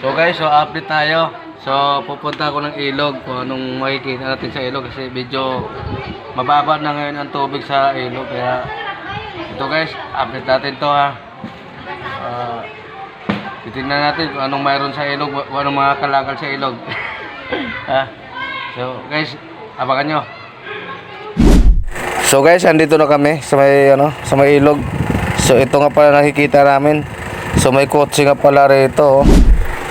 So guys, so update tayo. So pupunta ako ng ilog kung anong makikita natin sa ilog kasi medyo mababa na ngayon ang tubig sa ilog kaya ito guys, update natin to ha. Ah, titingnan natin kung anong mayroon sa ilog, kung anong mga kalakal sa ilog. ha? So guys, abangan nyo. So guys, andito na kami sa may ano, sa may ilog. So ito nga pala nakikita namin. So may kotse nga pala rito. oh.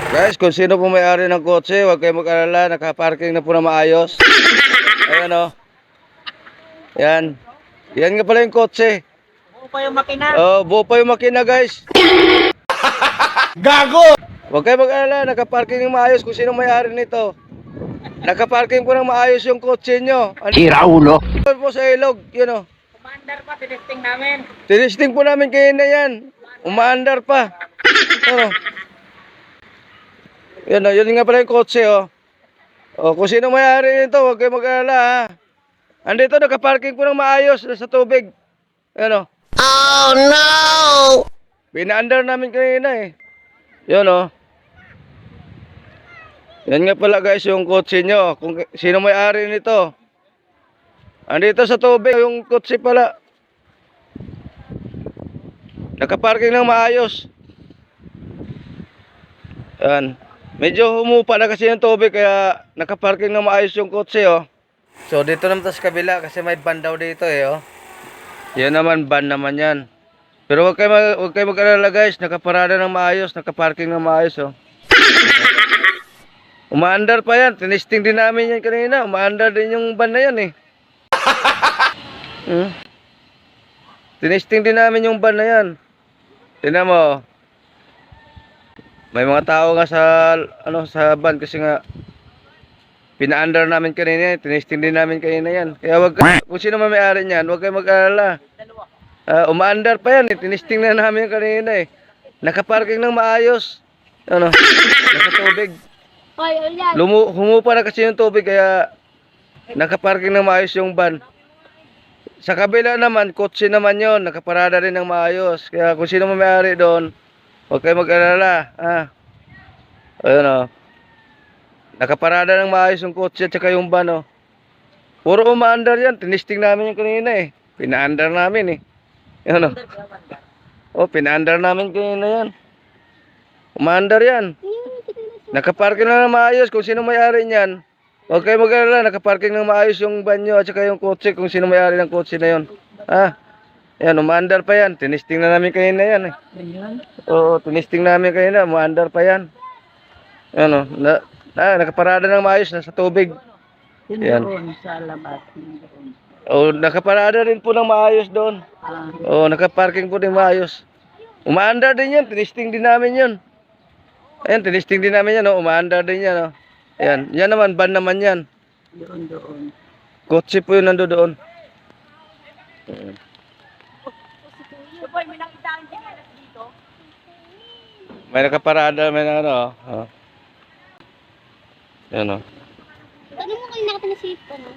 Guys, kung sino po may-ari ng kotse, huwag kayong mag-alala, naka-parking na po na maayos. Ayan oh. Yan. Yan nga pala yung kotse. Buo pa yung makina. Oh, buo pa yung makina, guys. Gago! Huwag kayong mag-alala, naka-parking ng maayos kung sino may-ari nito. Naka-parking po ng maayos yung kotse nyo. Ano Iraulo. po sa ilog, yun oh. Commander pa, tinesting namin. Tinisting po namin kayo na yan. Umaandar pa. Ano? Yan o, yun nga pala yung kotse o. O, kung sino may-ari nito, huwag kayo mag-alala ha. Andito, nakaparking po ng maayos sa tubig. Yan o. Oh no! Pinaandar namin kanina eh. Yun o. Yan nga pala guys yung kotse nyo. Kung sino may-ari nito. Andito sa tubig yung kotse pala. Nakaparking ng maayos. Yan. Medyo humupa na kasi yung tubig kaya nakaparking ng maayos yung kotse oh. So dito naman sa kabila kasi may van daw dito eh oh. Yan naman van naman yan. Pero wag kayo, mag, wag kayo mag-alala guys, nakaparada ng maayos, nakaparking ng maayos oh. Umaandar pa yan, tinisting din namin yan kanina, umaandar din yung van na yan eh. Hmm? Tinisting din namin yung van na yan. Tingnan mo. May mga tao nga sa ano sa van kasi nga pinaandar namin kanina, yan, tinisting din namin kanina yan. Kaya wag ka, kung sino man may-ari niyan, wag kayo mag-alala. Ah, umaandar pa yan, eh. tinisting na namin kanina eh. Nakaparking ng maayos. Ano? Nasa tubig. Hoy, ulan. Lumu humupa na kasi yung tubig kaya nakaparking ng maayos yung van. Sa kabila naman, kotse naman yon nakaparada rin ng maayos. Kaya kung sino man may-ari doon, huwag kayo mag-alala. Ah. Ayun o. Nakaparada ng maayos yung kotse at saka yung van o. Puro umaandar yan. Tinisting namin yung kanina eh. Pinaandar namin eh. Yan o. Oh, pinaandar namin kanina yan. Umaandar yan. Nakaparking na ng maayos kung sino may-ari niyan. Huwag kayo mag-alala, nakaparking ng maayos yung banyo at saka yung kotse kung sino may-ari ng kotse na yon. Ha? Yan, umaandar pa yan. Tinisting na namin kanina yan eh. Oo, tinisting namin kanina, umaandar pa yan. Yan o, na, na, nakaparada ng maayos na sa tubig. Yan. sa labas. Oo, nakaparada rin po ng maayos doon. Ah, Oo, nakaparking po din maayos. Umaandar din yan, tinisting din namin yun. Ayan, tinisting din namin yan, oh. umaandar din yan. Oh. Ayan, yan naman, ban naman yan. doon doon. Kotse po yun nando doon. Boy, may nakita ang dito. May nakaparada, may na ano. Oh. Yan oh. Ano mo kayo nakita na safe pa, no?